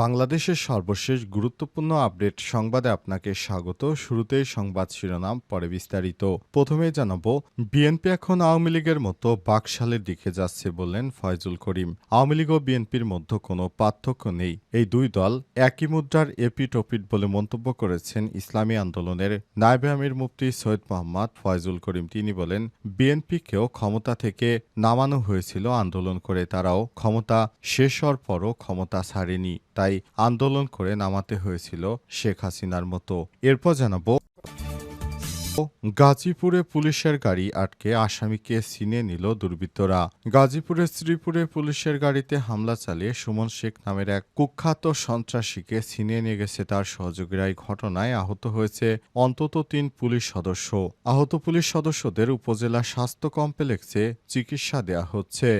বাংলাদেশের সর্বশেষ গুরুত্বপূর্ণ আপডেট সংবাদে আপনাকে স্বাগত। শুরুতেই সংবাদ শিরোনাম, পরে বিস্তারিত। প্রথমে জানাব, বিএনপি এখন আওয়ামী লীগের মতো বাকশালের দিকে যাচ্ছে বললেন ফয়জুল করিম। আওয়ামী লীগ ও বিএনপির মধ্যে কোনো পার্থক্য নেই। এই দুই দল একই মুদ্রার এপিট ওপিট বলে মন্তব্য করেছেন ইসলামী আন্দোলনের নায়বে আমির মুফতি সৈয়দ মোহাম্মদ ফয়জুল করিম। তিনি বলেন, বিএনপিকেও ক্ষমতা থেকে নামানো হয়েছিল আন্দোলন করে। তারাও ক্ষমতা শেষ হওয়ার পরও ক্ষমতা ছাড়েনি। তাই আন্দোলন করে নামাতে হয়েছিল শেখ হাসিনার মতো। এরপর জানাব, গাজীপুরে পুলিশের গাড়ি আটকে আসামিকে ছিনে নিল দুর্বৃত্তরা। গাজীপুরের শ্রীপুরে পুলিশের গাড়িতে হামলা চালিয়ে সুমন শেখ নামের এক কুখ্যাত সন্ত্রাসীকে ছিনিয়ে নিয়ে গেছে তার সহযোগীরা। এই ঘটনায় আহত হয়েছে অন্তত তিন পুলিশ সদস্য। আহত পুলিশ সদস্যদের উপজেলা স্বাস্থ্য কমপ্লেক্সে চিকিৎসা দেয়া হচ্ছে।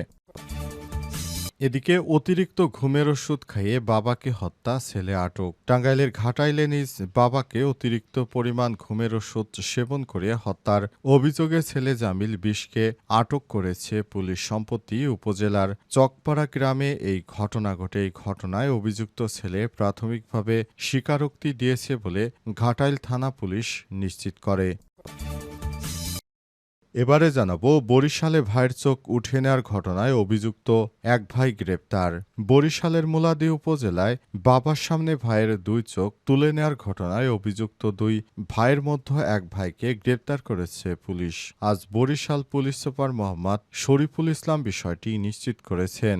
এদিকে অতিরিক্ত ঘুমের ওষুধ খাইয়ে বাবাকে হত্যা, ছেলে আটক। টাঙ্গাইলের ঘাটাইলে নিজ বাবাকে অতিরিক্ত পরিমাণ ঘুমের ওষুধ সেবন করে হত্যার অভিযোগে ছেলে জামিল বিষকে আটক করেছে পুলিশ সম্পত্তি উপজেলার চকপাড়া গ্রামে। এই ঘটনা ঘটে। এই ঘটনায় অভিযুক্ত ছেলে প্রাথমিকভাবে স্বীকারোক্তি দিয়েছে বলে ঘাটাইল থানা পুলিশ নিশ্চিত করে। এবারে জানাব, বরিশালে ভাইয়ের চোখ উঠে নেওয়ার ঘটনায় অভিযুক্ত এক ভাই গ্রেপ্তার। বরিশালের মুলাদি উপজেলায় বাবার সামনে ভাইয়ের দুই চোখ তুলে নেওয়ার ঘটনায় অভিযুক্ত দুই ভাইয়ের মধ্যে এক ভাইকে গ্রেপ্তার করেছে পুলিশ। আজ বরিশাল পুলিশ সুপার মোহাম্মদ শরীফুল ইসলাম বিষয়টি নিশ্চিত করেছেন।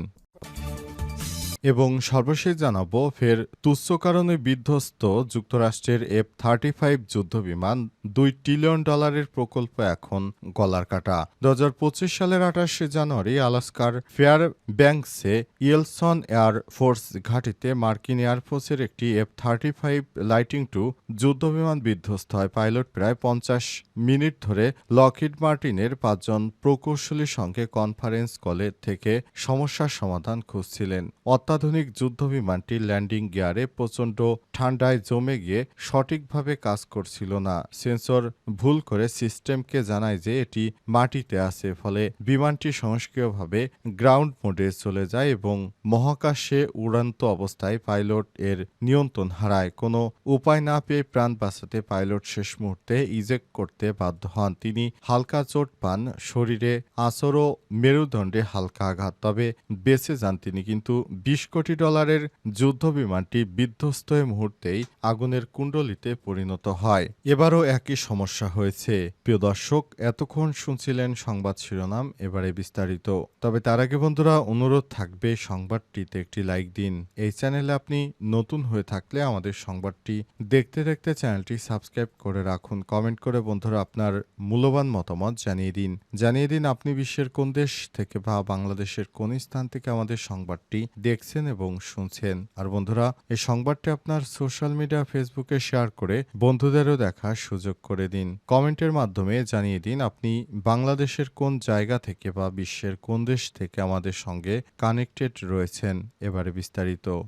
এবং সর্বশেষ জানাব, ফের তুচ্ছ কারণে বিধ্বস্ত যুক্তরাষ্ট্রের এফ থার্টি ফাইভ যুদ্ধবিমান দুই ট্রিলিয়ন ডলারের প্রকল্প এখন গলার কাটা। দু হাজার পঁচিশ সালের আঠাশে জানুয়ারি আলাস্কার ফেয়ার ব্যাংকসে ইয়েলসন এয়ার ফোর্স ঘাঁটিতে মার্কিন এয়ারফোর্সের একটি F thirty five lightning two যুদ্ধবিমান বিধ্বস্ত হয়। পাইলট প্রায় পঞ্চাশ মিনিট ধরে লকহিড মার্টিনের পাঁচজন প্রকৌশলীর সঙ্গে কনফারেন্স কলে থেকে সমস্যার সমাধান খুঁজছিলেন। অত্যাধুনিক যুদ্ধবিমানটি ল্যান্ডিং গিয়ারে প্রচণ্ড ঠান্ডায় জমে গিয়ে সঠিকভাবে কাজ করছিল না। সেন্সর ভুল করে সিস্টেমকে জানায় যে এটি মাটিতে আছে, ফলে বিমানটি সংস্ক্রিয়ভাবে গ্রাউন্ড মোডে চলে যায় এবং মহাকাশে উড়ান্ত অবস্থায় পাইলট এর নিয়ন্ত্রণ হারায়। কোনো উপায় না পেয়ে প্রাণ বাঁচাতে পাইলট শেষ মুহূর্তে ইজেক্ট করতে বাধ্য হন। তিনি হালকা চোট পান, শরীরে আঁচড় ও মেরুদণ্ডে হালকা আঘাত, তবে বেঁচে যান তিনি। কিন্তু বিশ কোটি ডলারের যুদ্ধ বিমানটি বিধ্বস্ত মুহূর্তেই আগুনের কুণ্ডলিতে পরিণত হয়। এবারও একই সমস্যা হয়েছে। প্রিয় দর্শক, এতক্ষণ শুনছিলেন সংবাদ শিরোনাম, এবারে বিস্তারিত। তবে তার আগে বন্ধুরা, অনুরোধ থাকবে সংবাদটিতে একটি লাইক দিন। এই চ্যানেলে আপনি নতুন হয়ে থাকলে আমাদের সংবাদটি দেখতে দেখতে চ্যানেলটি সাবস্ক্রাইব করে রাখুন। কমেন্ট করে বন্ধুরা আপনার মূল্যবান মতামত জানিয়ে দিন। জানিয়ে দিন আপনি বিশ্বের কোন দেশ থেকে বা বাংলাদেশের কোন স্থান থেকে আমাদের সংবাদটি দেখছেন। এবং শুনছেন। আর বন্ধুরা, এই সংবাদটি আপনার সোশ্যাল মিডিয়া, ফেসবুকে শেয়ার করে বন্ধুদেরও দেখার সুযোগ করে দিন। কমেন্টের মাধ্যমে জানিয়ে দিন, আপনি বাংলাদেশের কোন জায়গা থেকে বা বিশ্বের কোন দেশ থেকে আমাদের সঙ্গে কানেক্টেড রয়েছেন, এবারে বিস্তারিত।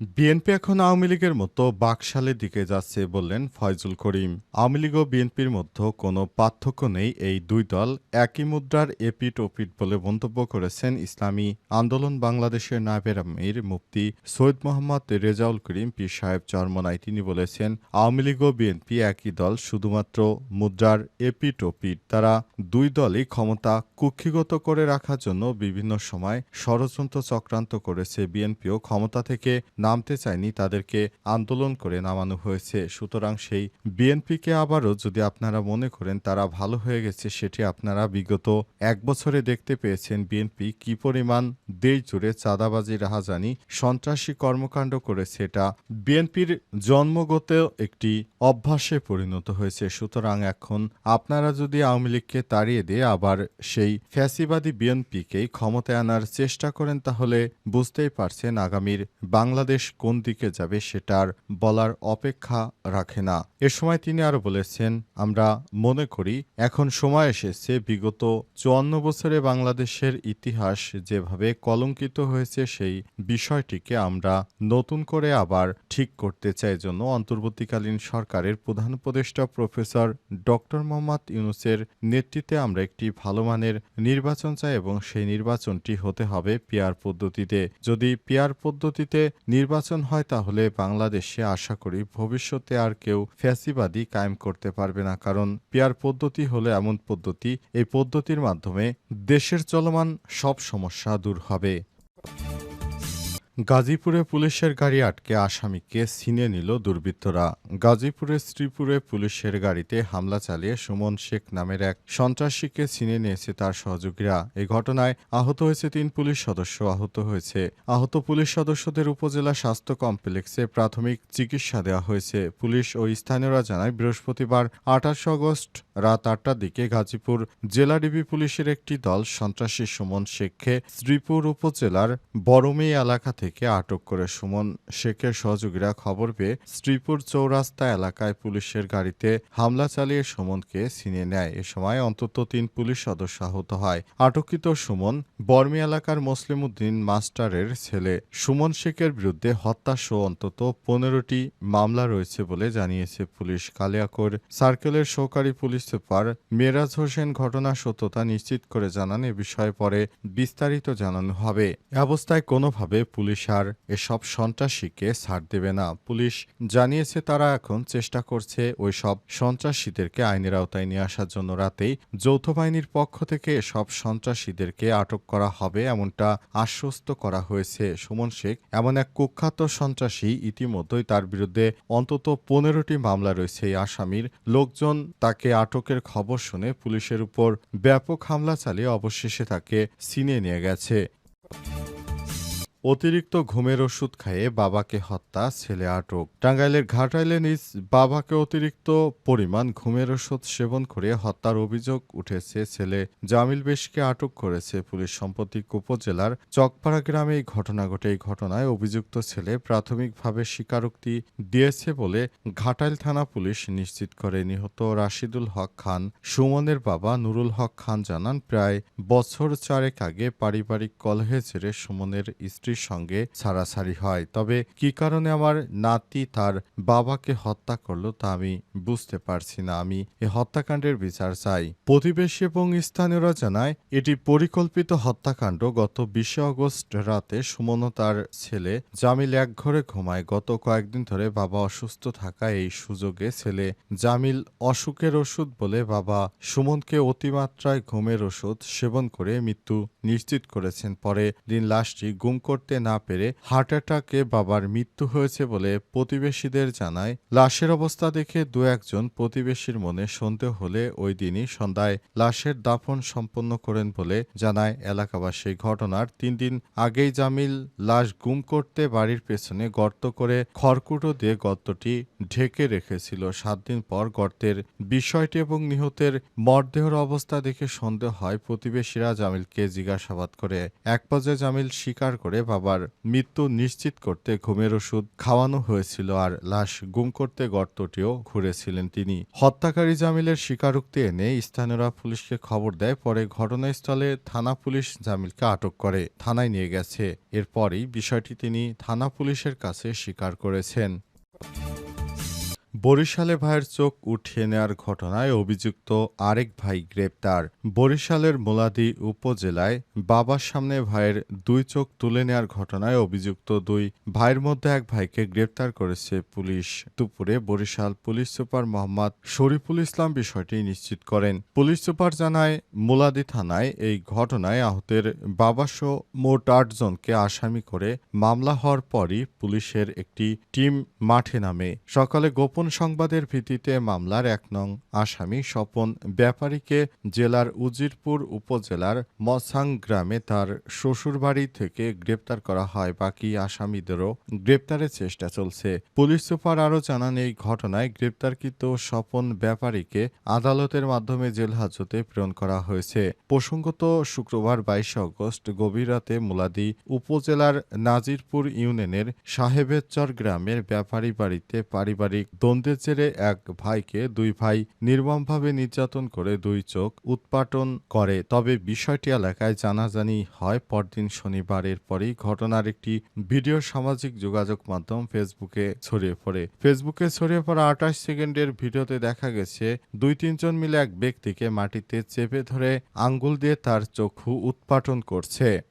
বিএনপি এখন আওয়ামী লীগের মতো বাকশালের দিকে যাচ্ছে বললেন ফয়জুল করিম। আওয়ামী লীগ ও বিএনপির মধ্যে কোনো পার্থক্য নেই, এই দুই দল একই মুদ্রার এপিট ওপিট বলে মন্তব্য করেছেন ইসলামী আন্দোলন বাংলাদেশের নায়েবের আমির মুফতি সৈয়দ মোহাম্মদ রেজাউল করিম পীর সাহেব চরমনাই তিনি বলেছেন, আওয়ামী লীগ ও বিএনপি একই দল, শুধুমাত্র মুদ্রার এপিট ওপিট তারা দুই দলই ক্ষমতা কুক্ষিগত করে রাখার জন্য বিভিন্ন সময় ষড়যন্ত্র চক্রান্ত করেছে। বিএনপিও ক্ষমতা থেকে নামতে চায়নি, তাদেরকে আন্দোলন করে নামানো হয়েছে। সুতরাং সেই বিএনপিকে আবারও যদি আপনারা মনে করেন তারা ভালো হয়ে গেছে, সেটি আপনারা বিগত এক বছরে দেখতে পেয়েছেন বিএনপি কি পরিমাণ দেশ জুড়ে চাঁদাবাজি, রাহাজানি, সন্ত্রাসী কর্মকাণ্ড করেছে। এটা বিএনপির জন্মগত একটি অভ্যাসে পরিণত হয়েছে। সুতরাং এখন আপনারা যদি আওয়ামী লীগকে তাড়িয়ে দিয়ে আবার সেই ফ্যাসিবাদী বিএনপিকেই ক্ষমতায় আনার চেষ্টা করেন, তাহলে বুঝতেই পারছেন আগামীর বাংলাদেশ দেশ কোন দিকে যাবে সেটার বলার অপেক্ষা রাখে না। এ সময় তিনি আরও বলেছেন, আমরা মনে করি, এখন সময় এসেছে বিগত চুয়ান্ন বছরে বাংলাদেশের ইতিহাস যেভাবে কলঙ্কিত হয়েছে, সেই বিষয়টিকে আমরা নতুন করে আবার ঠিক করতে চাই জন্য অন্তর্বর্তীকালীন সরকারের প্রধান উপদেষ্টা প্রফেসর ডক্টর মোহাম্মদ ইউনুসের নেতৃত্বে আমরা একটি ভালো মানের নির্বাচন চাই এবং সেই নির্বাচনটি হতে হবে পিয়ার পদ্ধতিতে। যদি পিয়ার পদ্ধতিতে নির্বাচন হয় তাহলে বাংলাদেশে আশা করি ভবিষ্যতে আর কেউ ফ্যাসিবাদী কায়েম করতে পারবে না। কারণ পিয়ার পদ্ধতি হলো এমন পদ্ধতি, এই পদ্ধতির মাধ্যমে দেশের চলমান সব সমস্যা দূর হবে। গাজীপুরে পুলিশের গাড়ি আটকে আসামিকে ছিনে নিল দুর্বৃত্তরা। গাজীপুরের শ্রীপুরে পুলিশের গাড়িতে হামলা চালিয়ে সুমন শেখ নামের এক সন্ত্রাসীকে ছিনে নিয়েছে তার সহযোগীরা। এই ঘটনায় আহত হয়েছে তিন পুলিশ সদস্য, আহত হয়েছে আহত পুলিশ সদস্যদের উপজেলা স্বাস্থ্য কমপ্লেক্সে প্রাথমিক চিকিৎসা দেওয়া হয়েছে। পুলিশ ও স্থানীয়রা জানায়, বৃহস্পতিবার আঠাশ আগস্ট রাত আটটার দিকে গাজীপুর জেলা ডিবি পুলিশের একটি দল সন্ত্রাসী সুমন শেখকে শ্রীপুর উপজেলার বড়মী এলাকা থেকে আটক করে সুমন শেখের সহযোগীরা খবর পেয়ে শ্রীপুর চৌরাস্তা এলাকায় পুলিশের গাড়িতে হামলা চালিয়ে সুমনকে ছিনিয়ে নেয়। এ সময় অন্তত তিন পুলিশ সদস্য আহত হয়। আটককৃত সুমন বর্মি এলাকার মুসলিম উদ্দিন মাস্টারের ছেলে। সুমন শেখের বিরুদ্ধে হত্যাসহ অন্তত পনেরোটি মামলা রয়েছে বলে জানিয়েছে পুলিশ। কালিয়াকোর সার্কেলের সহকারী পুলিশ সুপার মেরাজ হোসেন ঘটনার সত্যতা নিশ্চিত করে জানান। এ বিষয়ে পরে বিস্তারিত জানানো হবে। অবস্থায় কোনোভাবে পুলিশ আর এসব সন্ত্রাসীকে ছাড় দেবে না। পুলিশ জানিয়েছে তারা এখন চেষ্টা করছে ওই সব সন্ত্রাসীদেরকে আইনের আওতায় নিয়ে আসার জন্য। রাতেই যৌথ বাহিনীর পক্ষ থেকে এসব সন্ত্রাসীদেরকে আটক করা হবে এমনটা আশ্বস্ত করা হয়েছে। সুমন শেখ, এমন এক কুখ্যাত সন্ত্রাসী ইতিমধ্যেই তার বিরুদ্ধে অন্তত পনেরোটি মামলা রয়েছে। এই আসামির লোকজন তাকে আটকের খবর শুনে পুলিশের উপর ব্যাপক হামলা চালিয়ে অবশেষে তাকে সিনে নিয়ে গেছে। অতিরিক্ত ঘুমের ওষুধ খাইয়ে বাবাকে হত্যা, ছেলে আটক। টাঙ্গাইলের ঘাটাইলে নিজ বাবাকে অতিরিক্ত পরিমাণ ঘুমের ওষুধ সেবন করে হত্যার অভিযোগ উঠেছে। ছেলে জামিল বেশকে আটক করেছে পুলিশ সম্পত্তি উপজেলার চকপাড়া গ্রামে এই ঘটনা ঘটে। এই ঘটনায় অভিযুক্ত ছেলে প্রাথমিকভাবে স্বীকারোক্তি দিয়েছে বলে ঘাটাইল থানা পুলিশ নিশ্চিত করে। নিহত রাশিদুল হক খান, সুমনের বাবা নুরুল হক খান জানান, প্রায় বছর চারেক আগে পারিবারিক কলহে ছেড়ে সুমনের স্ত্রী স্ত্রীর সঙ্গে ছাড়াছাড়ি হয়। তবে কি কারণে আমার নাতি তার বাবাকে হত্যা করল তা আমি বুঝতে পারছি না। আমি এ হত্যাকাণ্ডের বিচার চাই। প্রতিবেশী এবং স্থানীয়রা জানায়, এটি পরিকল্পিত হত্যাকাণ্ড। গত বিশে অগস্ট রাতে সুমন তার ছেলে জামিল এক ঘরে ঘুমায়। গত কয়েকদিন ধরে বাবা অসুস্থ থাকায় এই সুযোগে ছেলে জামিল অসুখের ওষুধ বলে বাবা সুমনকে অতিমাত্রায় ঘুমের ওষুধ সেবন করে মৃত্যু নিশ্চিত করেছেন। পরে দিন লাশটি গুম করতে না পেরে হার্ট অ্যাটাকে বাবার মৃত্যু হয়েছে বলে প্রতিবেশীদের জানায়। লাশের অবস্থা দেখে দু একজন প্রতিবেশীর মনে সন্দেহ হলে ওই দিনই সন্ধ্যায় লাশের দাফন সম্পন্ন করেন বলে জানায় এলাকাবাসী। ঘটনার তিন দিন আগেই জামিল লাশ গুম করতে বাড়ির পেছনে গর্ত করে খড়কুটো দিয়ে গর্তটি ঢেকে রেখেছিল। সাত দিন পর গর্তের বিষয়টি এবং নিহতের মরদেহর অবস্থা দেখে সন্দেহ হয় প্রতিবেশীরা জামিলকে জিজ্ঞাসাবাদ করে। এক পর্যায়ে জামিল স্বীকার করে বাবার মৃত্যু নিশ্চিত করতে ঘুমের ওষুধ খাওয়ানো হয়েছিল আর লাশ গুম করতে গর্তটিও ঘুরেছিলেন তিনি। হত্যাকারী জামিলের স্বীকারোক্তি এনে স্থানীয়রা পুলিশকে খবর দেয়, পরে ঘটনাস্থলে থানা পুলিশ জামিলকে আটক করে, থানায় নিয়ে গেছে। এরপরই বিষয়টি তিনি থানা পুলিশের কাছে স্বীকার করেছেন। বরিশালে ভাইয়ের চোখ উঠিয়ে নেওয়ার ঘটনায় অভিযুক্ত আরেক ভাই গ্রেপ্তার। বরিশালের মোলাদি উপজেলায় বাবার সামনে ভাইয়ের দুই চোখ তুলে নেওয়ার ঘটনায় অভিযুক্ত দুই ভাইয়ের মধ্যে এক ভাইকে গ্রেপ্তার করেছে পুলিশ। দুপুরে বরিশাল পুলিশ সুপার মোহাম্মদ শরীফুল ইসলাম বিষয়টি নিশ্চিত করেন। পুলিশ সুপার জানায়, মোলাদি থানায় এই ঘটনায় আহতের বাবাসহ মোট আটজনকে আসামি করে মামলা হওয়ার পরই পুলিশের একটি টিম মাঠে নামে। সকালে গোপন গোপন সংবাদের ভিত্তিতে মামলার এক নং আসামি স্বপন ব্যাপারীকে জেলার উজিরপুর উপজেলার মসাং গ্রামে তার শ্বশুরবাড়ি থেকে গ্রেপ্তার করা হয়। বাকি আসামিদেরও গ্রেপ্তারের চেষ্টা চলছে। পুলিশ সুপার আরও জানান, এই ঘটনায় গ্রেপ্তারকৃত স্বপন ব্যাপারীকে আদালতের মাধ্যমে জেল হাজতে প্রেরণ করা হয়েছে। প্রসঙ্গত, শুক্রবার বাইশে অগস্ট গভীর রাতে মুলাদি উপজেলার নাজিরপুর ইউনিয়নের সাহেবেরচর গ্রামের ব্যাপারী বাড়িতে পারিবারিক দ্বন্দ্বের জেরে এক ভাইকে দুই ভাই নির্মমভাবে নির্যাতন করে দুই চোখ উৎপাটন করে। তবে বিষয়টি এলাকায় জানাজানি হয় পরদিন শনিবারের এরপরই ঘটনার একটি ভিডিও সামাজিক যোগাযোগ মাধ্যম ফেসবুকে ছড়িয়ে পড়ে। ফেসবুকে ছড়িয়ে পড়া আঠাশ সেকেন্ডের ভিডিওতে দেখা গেছে, দুই তিনজন মিলে এক ব্যক্তিকে মাটিতে চেপে ধরে আঙ্গুল দিয়ে তার চক্ষু উৎপাটন করছে।